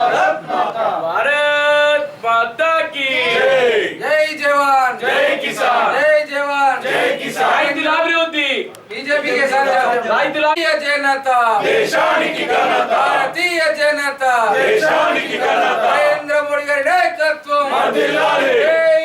भारत माता की జై జవాన్ జై కిసాన్ జై జవాన్ జై కిసాన్ రైతుల అభివృద్ధి బీజేపీకి సాధ్యం రైతుల భారతీయ జనత దేశానికి ఘనత భారతీయ జనత దేశానికి ఘనత నరేంద్ర మోడీ గారి నాయకత్వం వర్ధిల్లాలి. జై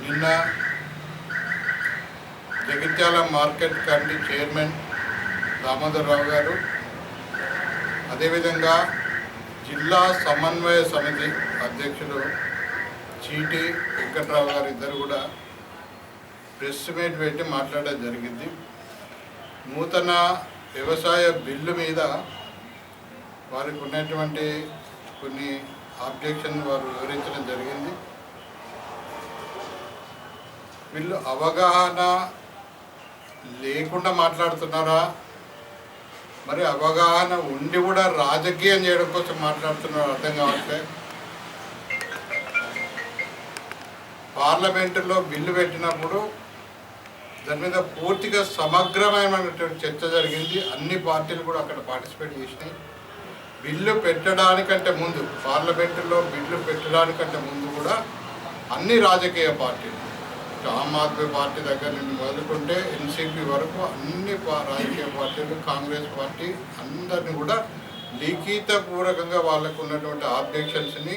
నిన్న Jagtial market committee chairman Damodararao గారు అదేవిధంగా జిల్లా సమన్వయ సమితి అధ్యక్షుడు చీటి వెంకట్రావు గారు ఇద్దరు కూడా ప్రెస్ మీట్ పెట్టి మాట్లాడడం జరిగింది. నూతన వ్యవసాయ బిల్లు మీద వారికి ఉన్నటువంటి కొన్ని ఆబ్జెక్షన్ వారు వివరించడం జరిగింది. వీళ్ళు అవగాహన లేకుండా మాట్లాడుతున్నారా? మరి అవగాహన ఉండి కూడా రాజకీయం చేయడం కోసం మాట్లాడుతున్నారు అర్థం కావట్లే. పార్లమెంటులో బిల్లు పెట్టినప్పుడు దాని మీద పూర్తిగా సమగ్రమైనటువంటి చర్చ జరిగింది. అన్ని పార్టీలు కూడా అక్కడ పార్టిసిపేట్ చేసినాయి. బిల్లు పెట్టడానికంటే ముందు పార్లమెంటులో బిల్లు పెట్టడానికంటే ముందు కూడా అన్ని రాజకీయ పార్టీలు ఆమ్ ఆద్మీ పార్టీ దగ్గర నుండి మొదలుకుంటే ఎన్సీపీ వరకు అన్ని పా- రాజకీయ పార్టీలు కాంగ్రెస్ పార్టీ అందరిని కూడా లిఖితపూర్వకంగా వాళ్ళకు ఉన్నటువంటి ఆబ్జెక్షన్స్ని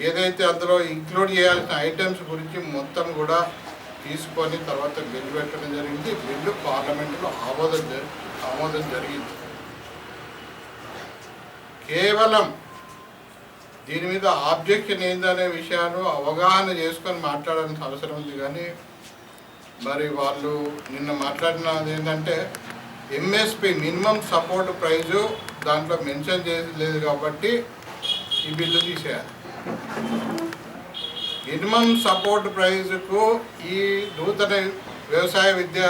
ఏదైతే అందులో ఇంక్లూడ్ చేయాల్సిన ఐటమ్స్ గురించి మొత్తం కూడా తీసుకొని తర్వాత బిల్లు పెట్టడం జరిగింది. బిల్లు పార్లమెంటులో ఆమోదం జరి- ఆమోదం జరిగింది. కేవలం దీని మీద ఆబ్జెక్షన్ ఏందనే విషయాలు అవగాహన చేసుకొని మాట్లాడాల్సిన అవసరం ఉంది. కానీ మరి వాళ్ళు నిన్న మాట్లాడినది ఏంటంటే ఎంఎస్పి మినిమం సపోర్ట్ ప్రైజు దాంట్లో మెన్షన్ చేయలేదు కాబట్టి ఈ బిల్లు తీసేయాలి. మినిమం సపోర్ట్ ప్రైజ్కు ఈ నూతన వ్యవసాయ విద్యా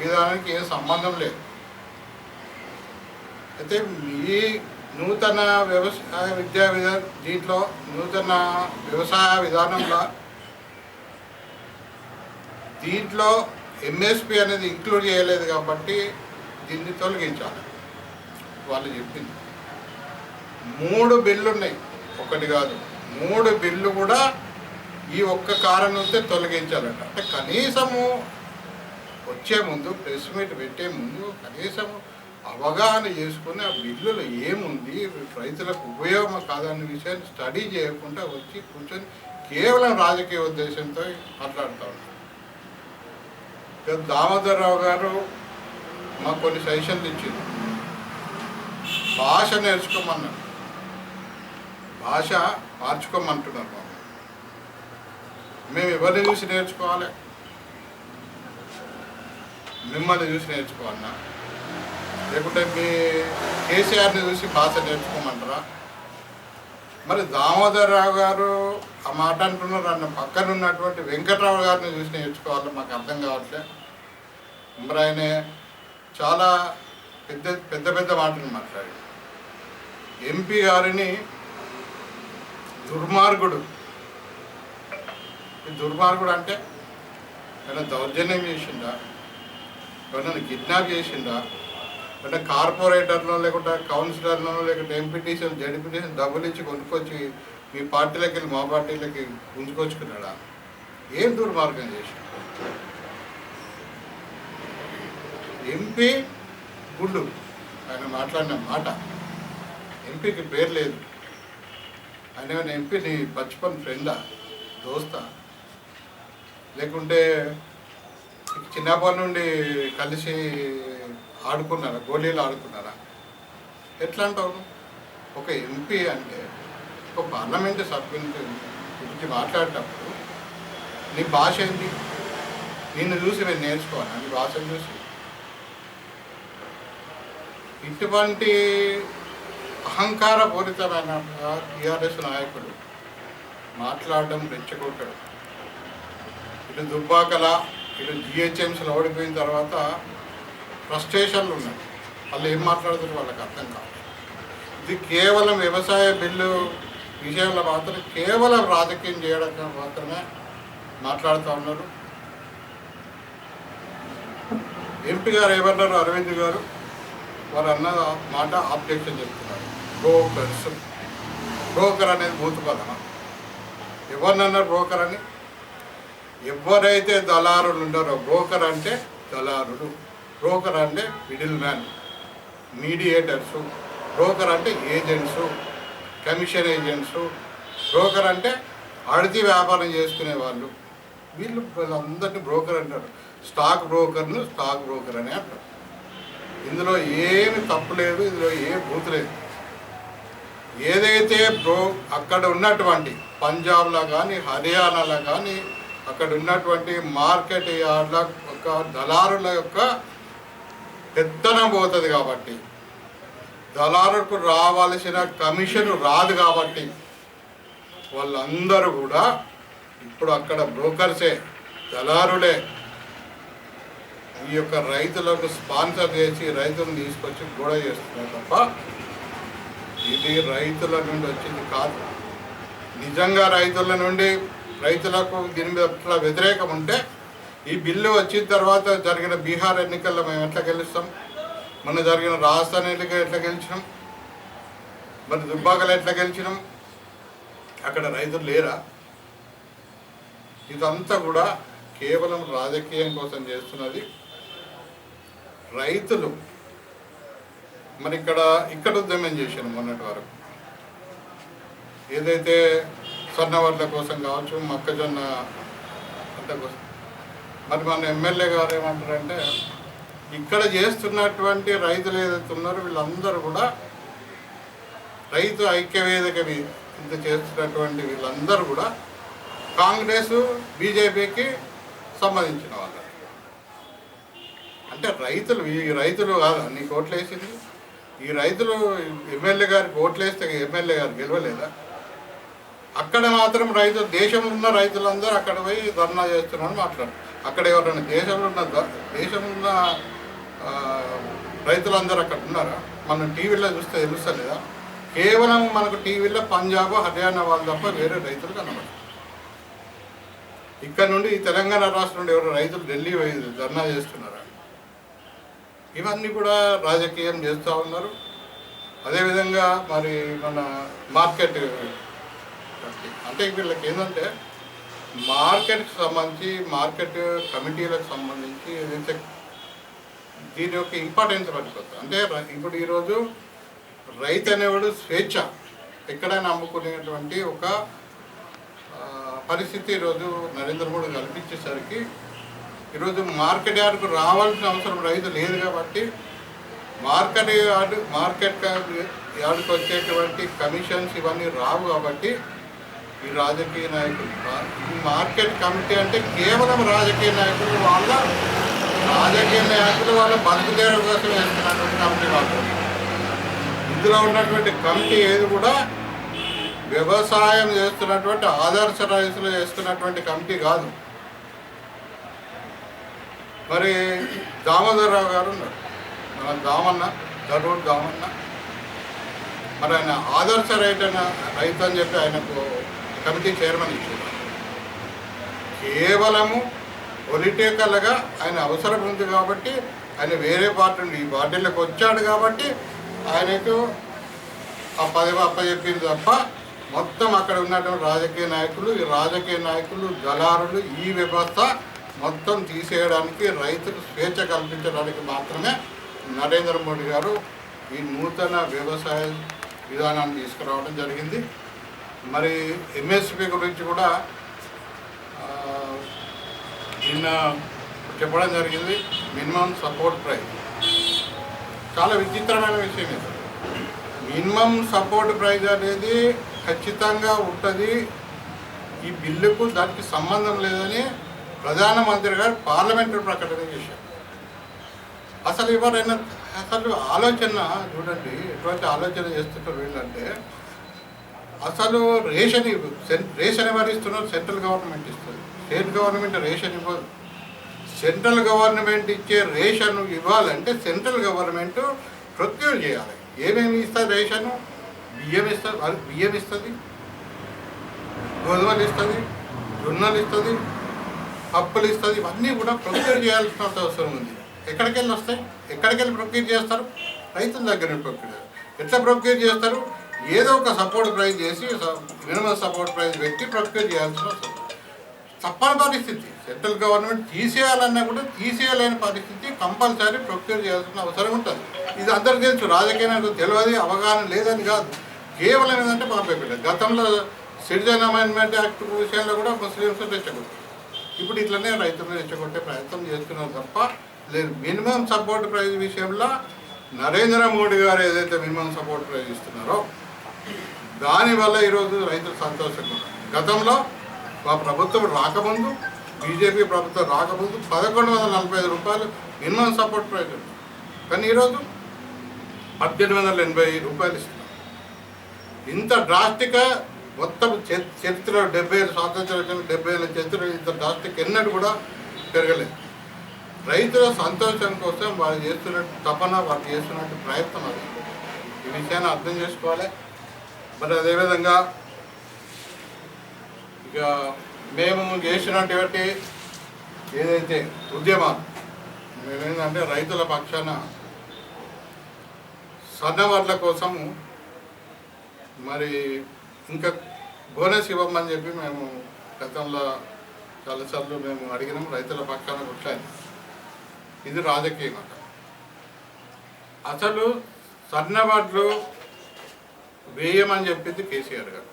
విధానానికి ఏం సంబంధం లేదు. అయితే ఈ నూతన వ్యవసాయ విద్యా విధా దీంట్లో నూతన వ్యవసాయ విధానంలో దీంట్లో ఎంఎస్పి అనేది ఇంక్లూడ్ చేయలేదు కాబట్టి దీన్ని తొలగించాలి. వాళ్ళు చెప్పింది. మూడు బిల్లు ఉన్నాయి ఒకటి కాదు. మూడు బిల్లు కూడా ఈ ఒక్క కారణంతో తొలగించాలంట. అంటే కనీసము వచ్చే ముందు ప్రెస్ మీట్ పెట్టే ముందు కనీసం అవగాహన చేసుకుని ఆ బిల్లులు ఏముంది రైతులకు ఉపయోగం కాదన్న విషయాన్ని స్టడీ చేయకుండా వచ్చి కూర్చొని కేవలం రాజకీయ ఉద్దేశంతో మాట్లాడుతూ ఉంటారు దామోదరరావు గారు మాకు కొన్ని సజెషన్లు ఇచ్చింది భాష నేర్చుకోమన్నారు. భాష మార్చుకోమంటున్నారు మేము ఎవరిని చూసి నేర్చుకోవాలి? మిమ్మల్ని చూసి నేర్చుకోవాలన్నా లేకుంటే మీ కేసీఆర్ని చూసి భాష నేర్చుకోమంటారా? మరి దామోదర్ రావు గారు ఆ మాట అంటున్నారు అన్న పక్కన ఉన్నటువంటి వెంకట్రావు గారిని చూసి నేర్చుకోవాలి మాకు అర్థం కావట్లే. మరి ఆయన చాలా పెద్ద పెద్ద పెద్ద మాటలు మాట్లాడి ఎంపీ గారిని దుర్మార్గుడు ఈ దుర్మార్గుడు అంటే ఏమైనా దౌర్జన్యం చేసిందా ఎవరైనా కిడ్నాప్ చేసిందా అంటే కార్పొరేటర్లో లేకుంటే కౌన్సిలర్లో లేకుంటే ఎంపీటీసీ జడ్పీటీసీ డబ్బులు ఇచ్చి కొనుక్కొచ్చి మీ పార్టీలోకి వెళ్ళి మా పార్టీలోకి గుంజుకొచ్చుకున్నాడా? ఏం దుర్మార్గం చేసి ఎంపీ గుండు ఆయన మాట్లాడిన మాట. ఎంపీకి పేరు లేదు. ఆయన ఎంపీ నీ బచ్పన్ ఫ్రెండా? దోస్తా? లేకుంటే చిన్నప్పటి నుండి కలిసి ఆడుకున్నారా? గోళీలు ఆడుకున్నారా? ఎట్లా అంటావు? ఒక ఎంపీ అంటే ఒక పార్లమెంట్ సభ్యుని గురించి మాట్లాడేటప్పుడు నీ భాష ఏంటి? నిన్ను చూసి నేను నేర్చుకోవాలి? నీ భాషను చూసి? ఇటువంటి అహంకారపూరితమైన టీఆర్ఎస్ నాయకుడు మాట్లాడడం రెచ్చగొట్టడం. ఇటు దుబ్బాకల ఇటు జిహెచ్ఎంసీలో ఓడిపోయిన తర్వాత ఫ్రస్ట్రేషన్లు ఉన్నాయి. వాళ్ళు ఏం మాట్లాడుతున్నారు వాళ్ళకి అర్థం కాదు. ఇది కేవలం వ్యవసాయ బిల్లు విషయంలో మాత్రం కేవలం రాజకీయం చేయడానికి మాత్రమే మాట్లాడుతూ ఉన్నారు. ఎంపీ గారు ఏమన్నారు? అరవింద్ గారు వారు అన్న మాట ఆబ్జెక్షన్ చెప్తున్నారు. బ్రోకర్స్ బ్రోకర్ అనేది భూత పదమా ఎవరినన్నారు బ్రోకర్ అని ఎవరైతే దళారులు ఉండారో బ్రోకర్ అంటే దళారులు. బ్రోకర్ అంటే మిడిల్ మ్యాన్ మీడియేటర్సు బ్రోకర్ అంటే ఏజెంట్సు కమిషన్ ఏజెంట్సు బ్రోకర్ అంటే అడితి వ్యాపారం చేసుకునే వాళ్ళు. వీళ్ళు అందరినీ బ్రోకర్ అంటారు. స్టాక్ బ్రోకర్ను స్టాక్ బ్రోకర్ అని అంటారు. ఇందులో ఏమి తప్పు లేదు ఇందులో ఏ బూత్ లేదు. ఏదైతే బ్రో అక్కడ ఉన్నటువంటి పంజాబ్లో కానీ హర్యానాలో కానీ అక్కడ ఉన్నటువంటి మార్కెట్ యార్డ్ల యొక్క దళారుల యొక్క పెత్తనం పోతుంది కాబట్టి. దళారులకు రావాల్సిన కమిషన్ రాదు కాబట్టి వాళ్ళందరూ కూడా ఇప్పుడు అక్కడ బ్రోకర్సే దళారులే. ఈ యొక్క రైతులకు స్పాన్సర్ చేసి రైతులను తీసుకొచ్చి గొడవ చేస్తున్నారు తప్ప ఇది రైతుల నుండి వచ్చింది కాదు. నిజంగా రైతుల నుండి రైతులకు దీని మీద అట్లా వ్యతిరేకం ఉంటే ఈ బిల్లు వచ్చిన తర్వాత జరిగిన బీహార్ ఎన్నికల్లో మేము ఎట్లా గెలుస్తాం? మొన్న జరిగిన రాజస్థాన్ ఎన్నిక ఎట్లా గెలిచినాం? మరి దుబ్బాకలు ఎట్లా గెలిచినాం? అక్కడ రైతులు లేరా? ఇదంతా కూడా కేవలం రాజకీయం కోసం చేస్తున్నది రైతులు. మరి ఇక్కడ ఇక్కడ ఉద్యమం చేశాను మొన్నటి వరకు. ఏదైతే సన్నవర్ల కోసం కావచ్చు మొక్కజొన్న అంత కోసం. మరి మన ఎమ్మెల్యే గారు ఏమంటారంటే ఇక్కడ చేస్తున్నటువంటి రైతులు ఏదైతే ఉన్నారో వీళ్ళందరూ కూడా రైతు ఐక్యవేదిక ఇంత చేస్తున్నటువంటి వీళ్ళందరూ కూడా కాంగ్రెస్ బీజేపీకి సంబంధించిన వాళ్ళు. అంటే రైతులు ఈ రైతులు కాదు నీకు కోట్లు వేసింది ఈ రైతులు ఎమ్మెల్యే గారికి ఓట్లు వేస్తే ఎమ్మెల్యే గారు గెలవలేదా? అక్కడ మాత్రం రైతు దేశంలో ఉన్న రైతులందరూ అక్కడ పోయి ధర్నా చేస్తున్నారని మాట్లాడారు అక్కడ ఎవరైనా దేశంలో ఉన్న దేశంలో ఉన్న రైతులందరూ అక్కడ ఉన్నారా? మనం టీవీలో చూస్తే తెలుస్తలేదా? కేవలం మనకు టీవీలో పంజాబ్ హర్యానా వాళ్ళు తప్ప వేరే రైతులు కనబడరు. ఇక్కడ నుండి ఈ తెలంగాణ రాష్ట్రం నుండి ఎవరు రైతులు ఢిల్లీ పోయి ధర్నా చేస్తున్నారా? ఇవన్నీ కూడా రాజకీయం చేస్తూ ఉన్నారు. అదేవిధంగా మరి మన మార్కెట్ అంటే వీళ్ళకి ఏంటంటే మార్కెట్కి సంబంధించి మార్కెట్ కమిటీలకు సంబంధించి ఏదైతే దీని యొక్క ఇంపార్టెన్స్ పడిపోతుంది అంటే ఇప్పుడు ఈరోజు రైతు అనేవాడు స్వేచ్ఛ. ఎక్కడైనా అమ్ముకునేటువంటి ఒక పరిస్థితి ఈరోజు నరేంద్ర మోడీ కల్పించేసరికి ఈరోజు మార్కెట్ యార్డ్కు రావాల్సిన అవసరం రైతు లేదు కాబట్టి మార్కెట్ యార్డ్ మార్కెట్ యార్డ్కి వచ్చేటువంటి కమిషన్స్ ఇవన్నీ రావు కాబట్టి ఈ రాజకీయ నాయకులు. ఈ మార్కెట్ కమిటీ అంటే కేవలం రాజకీయ నాయకులు వాళ్ళ రాజకీయ నాయకులు వాళ్ళ బతుకుదేరు కోసం వేస్తున్నటువంటి కమిటీ వాళ్ళు ఇందులో ఉన్నటువంటి కమిటీ ఏది కూడా వ్యవసాయం చేస్తున్నటువంటి ఆదర్శ రైతులు చేస్తున్నటువంటి కమిటీ కాదు. మరి దామోదరరావు గారు ఉన్నారు. మన దామన్న దరూర్ దామన్న. మరి ఆయన ఆదర్శ రైతు అన్న రైతు అని చెప్పి ఆయనకు కమిటీ చైర్మన్ ఇచ్చారు. కేవలము పొలిటికల్గా ఆయన అవసరం ఉంది కాబట్టి ఆయన వేరే పార్టీ నుండి ఈ పార్టీలోకి వచ్చాడు కాబట్టి ఆయనకు ఆ పదవి అప్పచెప్పింది తప్ప మొత్తం అక్కడ ఉన్నటువంటి రాజకీయ నాయకులు ఈ రాజకీయ నాయకులు దళారులు ఈ వ్యవస్థ మొత్తం తీసేయడానికి రైతులు స్వేచ్ఛ కల్పించడానికి మాత్రమే నరేంద్ర మోడీ గారు ఈ నూతన వ్యవసాయ విధానాన్ని తీసుకురావడం జరిగింది. మరి ఎంఎస్పి గురించి కూడా నిన్న చెప్పడం జరిగింది మినిమం సపోర్ట్ ప్రైస్. చాలా విచిత్రమైన విషయం ఇది. మినిమం సపోర్ట్ ప్రైస్ అనేది ఖచ్చితంగా ఉంటుంది. ఈ బిల్లుకు దానికి సంబంధం లేదని ప్రధానమంత్రి గారు పార్లమెంటరీ ప్రకటన చేశారు. అసలు ఎవరైనా అసలు ఆలోచన చూడండి ఎటువంటి ఆలోచన చేస్తుంటారు వీళ్ళంటే అసలు రేషన్ ఇవ్వ సెన్- రేషన్ ఎవరు ఇస్తున్నారు సెంట్రల్ గవర్నమెంట్ ఇస్తుంది. స్టేట్ గవర్నమెంట్ రేషన్ ఇవ్వదు. సెంట్రల్ గవర్నమెంట్ ఇచ్చే రేషన్ ఇవ్వాలంటే సెంట్రల్ గవర్నమెంట్ ప్రొక్యూర్ చేయాలి. ఏమేమి ఇస్తుంది రేషన్? బియ్యం ఇస్తుంది బియ్యం ఇస్తుంది. గోధుమలు ఇస్తుంది. జొన్నలు ఇస్తుంది. పప్పులు ఇస్తుంది. ఇవన్నీ కూడా ప్రొక్యూర్ చేయాల్సిన అవసరం ఉంది. ఎక్కడికి వెళ్ళి వస్తాయి? ఎక్కడికి వెళ్ళి ప్రొక్యూర్ చేస్తారు? రైతుల దగ్గర ప్రొక్యూర్ ఎట్లా ప్రొక్యూర్ చేస్తారు? ఏదో ఒక సపోర్ట్ ప్రైజ్ చేసి మినిమం సపోర్ట్ ప్రైజ్ పెట్టి ప్రొక్యూర్ చేయాల్సిన తప్పని పరిస్థితి. సెంట్రల్ గవర్నమెంట్ తీసేయాలన్నా కూడా తీసేయలేని పరిస్థితి కంపల్సరీ ప్రొక్యూర్ చేయాల్సిన అవసరం ఉంటుంది. ఇది అందరికీ తెలుసు. రాజకీయ నాయకులు తెలియదు అవగాహన లేదని కాదు. కేవలం ఏంటంటే పంపేపిల్లలు గతంలో సిటిజన్ అమెండ్మెంట్ యాక్ట్ విషయంలో కూడా ముస్లింస్ రెచ్చగొట్టారు. ఇప్పుడు ఇట్లనే రైతులను రెచ్చగొట్టే ప్రయత్నం చేస్తున్నాం తప్ప లేదు మినిమం సపోర్ట్ ప్రైజ్ విషయంలో నరేంద్ర మోడీ గారు ఏదైతే మినిమం సపోర్ట్ ప్రైజ్ ఇస్తున్నారో దానివల్ల ఈరోజు రైతులు సంతోషంగా గతంలో మా ప్రభుత్వం రాకముందు బీజేపీ ప్రభుత్వం రాకముందు పదకొండు వందల నలభై ఐదు రూపాయలు మినిమం సపోర్ట్ ప్రైస్ కానీ ఈరోజు పద్దెనిమిది వందల ఎనభై రూపాయలు ఇస్తున్నారు. ఇంత డ్రాస్టిక్గా మొత్తం చరిత్ర డెబ్బై ఏళ్ళు స్వాతంత్రం డెబ్బై ఏళ్ళ చరిత్ర ఇంత డ్రాస్టిక్ ఎన్నడూ కూడా పెరగలేదు. రైతుల సంతోషం కోసం వాళ్ళు చేస్తున్నట్టు తపన వాళ్ళు చేస్తున్నట్టు ప్రయత్నం అది. ఈ విషయాన్ని అర్థం చేసుకోవాలి. మరి అదేవిధంగా ఇక మేము చేసినటువంటి ఏదైతే ఉద్యమాలు మేమేంటంటే రైతుల పక్షాన సన్నవర్ల కోసము మరి ఇంకా బోనస్ ఇవ్వమని చెప్పి మేము గతంలో చాలాసార్లు మేము అడిగినాం రైతుల పక్షాన కొట్లాడి ఇది రాజకీయం అసలు సన్నవాట్లు వేయమని చెప్పింది కేసీఆర్ గారు.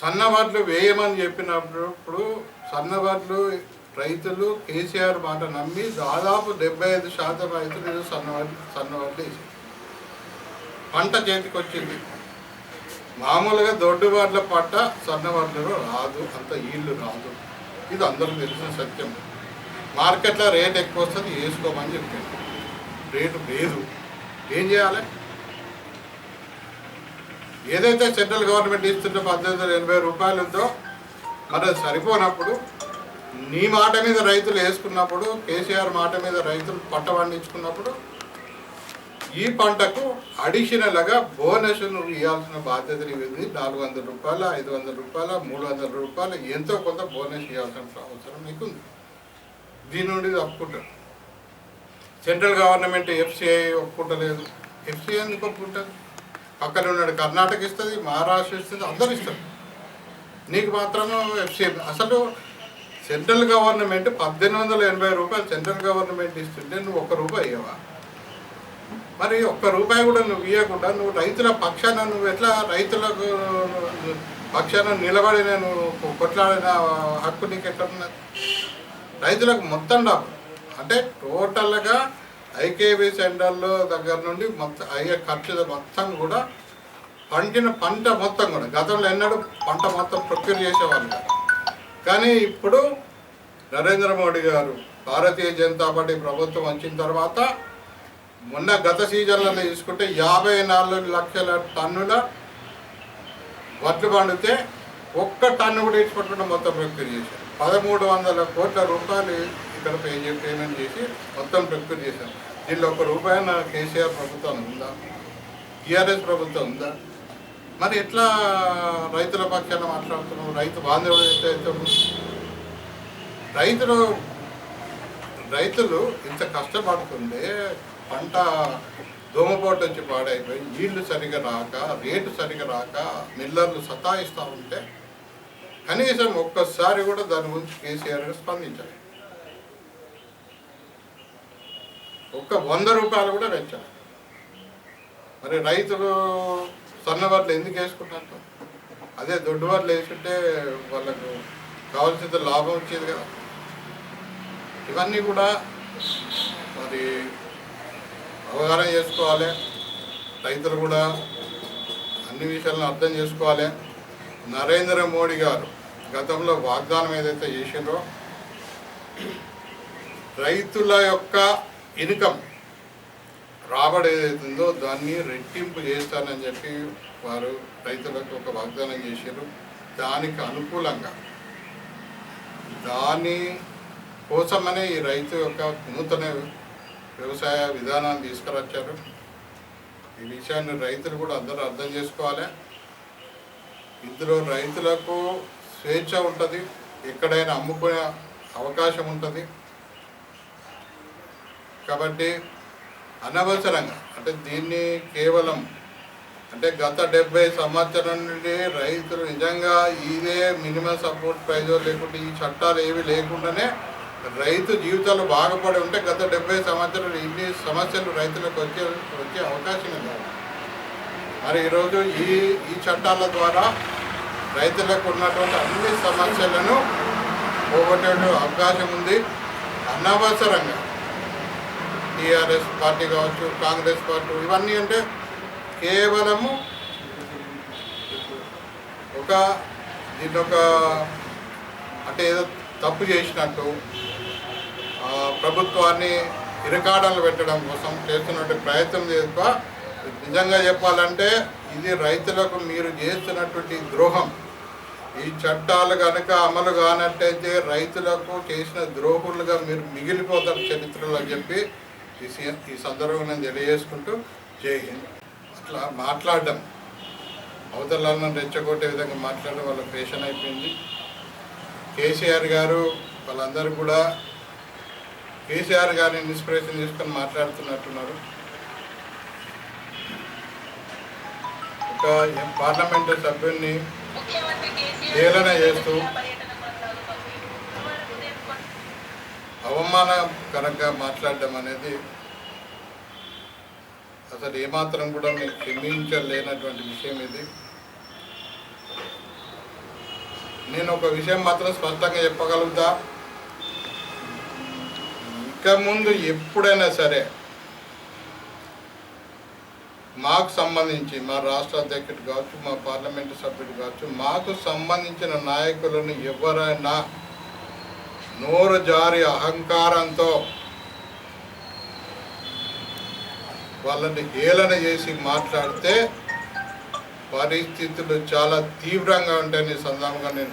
సన్నవాట్లు వేయమని చెప్పినప్పుడు సన్నవాట్లు రైతులు కేసీఆర్ మాట నమ్మి దాదాపు డెబ్బై ఐదు శాతం రైతులు సన్నవాట్లు సన్నవాట్లు వేసారు పంట చేతికి వచ్చింది మామూలుగా దొడ్డుబాట్ల పట్ట సన్నవాట్లలో రాదు అంత ఈళ్ళు రాదు. ఇది అందరూ తెలిసిన సత్యం. మార్కెట్లో రేట్ ఎక్కువ వస్తుంది వేసుకోమని చెప్పారు. రేటు లేదు. ఏం చేయాలి? ఏదైతే సెంట్రల్ గవర్నమెంట్ ఇస్తున్న పద్దెనిమిది వందల ఎనభై రూపాయలతో మరి అది సరిపోనప్పుడు నీ మాట మీద రైతులు వేసుకున్నప్పుడు కేసీఆర్ మాట మీద రైతులు పంట పండించుకున్నప్పుడు ఈ పంటకు అడిషనల్గా బోనస్ నువ్వు ఇవ్వాల్సిన బాధ్యత నీది నాలుగు వందల రూపాయలు ఐదు వందల రూపాయలు మూడు వందల రూపాయలు ఎంతో కొంత బోనస్ ఇవ్వాల్సిన అవసరం నీకుంది. దీని నుండి ఇది ఒప్పుకుంటారు. సెంట్రల్ గవర్నమెంట్ ఎఫ్సిఐ ఒప్పుకుంటలేదు. ఎఫ్సిఐ ఎందుకు ఒప్పుకుంటారు? అక్కడ ఉన్నాడు. కర్ణాటక ఇస్తుంది మహారాష్ట్ర ఇస్తుంది అందరు ఇస్తారు. నీకు మాత్రం అసలు సెంట్రల్ గవర్నమెంట్ పద్దెనిమిది వందల ఎనభై రూపాయలు సెంట్రల్ గవర్నమెంట్ ఇస్తుంటే నువ్వు ఒక్క రూపాయి ఇవ్వవా మరి ఒక్క రూపాయి కూడా నువ్వు ఇవ్వకుండా నువ్వు రైతుల పక్షాన నువ్వు ఎట్లా రైతులకు పక్షాన నిలబడిన నువ్వు కొట్లాడిన హక్కు నీకు ఎక్కడున్నది రైతులకు మొత్తం డబ్బు. అంటే టోటల్గా ఐకేబీ సెంటర్లో దగ్గర నుండి మొత్తం అయ్యే ఖర్చుల మొత్తం కూడా పండిన పంట మొత్తం కూడా. గతంలో ఎన్నడూ పంట మొత్తం ప్రొక్యూర్ చేసేవాళ్ళు కానీ ఇప్పుడు నరేంద్ర మోడీ గారు భారతీయ జనతా పార్టీ ప్రభుత్వం వచ్చిన తర్వాత మొన్న గత సీజన్లలో తీసుకుంటే యాభై నాలుగు లక్షల టన్నుల వడ్లు పండితే ఒక్క టన్ను కూడా ఇచ్చిపెట్టకుండా మొత్తం ప్రొక్యూర్ చేశారు. పదమూడు వందల కోట్ల రూపాయలు ఇక్కడ పే పేమెంట్ చేసి మొత్తం ప్రొక్యూర్ చేశారు దీనిలో ఒక్క రూపాయన కేసీఆర్ ప్రభుత్వం ఉందా? టీఆర్ఎస్ ప్రభుత్వం ఉందా? మరి ఎట్లా రైతుల పక్షాన మాట్లాడుతున్నాం రైతు బాంధవుడు అయితే రైతులు రైతులు ఇంత కష్టపడుతుండే పంట దోమపోటు వచ్చి పాడైపోయి నీళ్ళు సరిగా రాక రేటు సరిగా రాక మిల్లర్లు సతాయిస్తూ ఉంటే కనీసం ఒక్కసారి కూడా దాని గురించి కేసీఆర్ స్పందించాలి ఒక్క వంద రూపాయలు కూడా పెంచాలి. మరి రైతులు సన్నవాట్లు ఎందుకు వేసుకుంటారు? అదే దొడ్డు వడ్లు వేసుకుంటే వాళ్ళకు కావాల్సినంత లాభం వచ్చేది కదా. ఇవన్నీ కూడా మరి అవగాహన చేసుకోవాలి. రైతులు కూడా అన్ని విషయాలను అర్థం చేసుకోవాలి. నరేంద్ర మోడీ గారు గతంలో వాగ్దానం ఏదైతే చేసిండ్రో రైతుల యొక్క ఇన్కమ్ రాబడి ఏదైతుందో దాన్ని రెట్టింపు చేస్తానని చెప్పి వారు రైతులకు ఒక వాగ్దానం చేశారు. దానికి అనుకూలంగా దాని కోసమనే ఈ రైతు యొక్క నూతన వ్యవసాయ విధానాన్ని తీసుకురచ్చారు. ఈ విషయాన్ని రైతులు కూడా అందరూ అర్థం చేసుకోవాలి. ఇందులో రైతులకు స్వేచ్ఛ ఉంటుంది. ఎక్కడైనా అమ్ముకునే అవకాశం ఉంటుంది. కాబట్టి అనవసరంగా అంటే దీన్ని కేవలం అంటే గత డెబ్బై సంవత్సరం నుండి రైతులు నిజంగా ఇదే మినిమం సపోర్ట్ ప్రైజ్ లేకుంటే ఈ చట్టాలు ఏవి లేకుండానే రైతు జీవితాలు బాగుపడి ఉంటే గత డెబ్బై సంవత్సరాలు ఇన్ని సమస్యలు రైతులకు వచ్చే వచ్చే అవకాశం లేదు. మరి ఈరోజు ఈ ఈ చట్టాల ద్వారా రైతులకు ఉన్నటువంటి అన్ని సమస్యలను పోగొట్టే అవకాశం ఉంది. అనవసరంగా టీఆర్ఎస్ పార్టీ కావచ్చు కాంగ్రెస్ పార్టీ ఇవన్నీ అంటే కేవలము ఒక దీని ఒక అంటే ఏదో తప్పు చేసినట్టు ప్రభుత్వాన్ని ఇరకాడలు పెట్టడం కోసం చేస్తున్నట్టు ప్రయత్నం తప్ప నిజంగా చెప్పాలంటే ఇది రైతులకు మీరు చేస్తున్నటువంటి ద్రోహం. ఈ చట్టాలు కనుక అమలు కానట్టయితే రైతులకు చేసిన ద్రోహులుగా మీరు మిగిలిపోతారు చరిత్రలో చెప్పి ఈ ఈ సందర్భంగా నేను తెలియజేసుకుంటూ జై హింద్. అట్లా మాట్లాడడం. అవతలను రెచ్చగొట్టే విధంగా మాట్లాడడం వాళ్ళ పేషన్ అయిపోయింది. కేసీఆర్ గారు వాళ్ళందరూ కూడా కేసీఆర్ గారిని ఇన్స్పిరేషన్ తీసుకొని మాట్లాడుతున్నట్టున్నారు. ఒక పార్లమెంటు సభ్యుడిని హేళన చేస్తూ అవమానకరంగా మాట్లాడడం అనేది అసలు ఏమాత్రం కూడా మీకు క్షమించలేనటువంటి విషయం ఇది. నేను ఒక విషయం మాత్రం స్పష్టంగా చెప్పగలుగుతా. ఇక ముందు ఎప్పుడైనా సరే మాకు సంబంధించి మా రాష్ట్ర అధ్యక్షుడు కావచ్చు మా పార్లమెంటు సభ్యుడు కావచ్చు మాకు సంబంధించిన నాయకులను ఎవరైనా నోరు జారి అహంకారంతో వాళ్ళని హేళన చేసి మాట్లాడితే పరిస్థితులు చాలా తీవ్రంగా ఉంటాయని సందర్భంగా నేను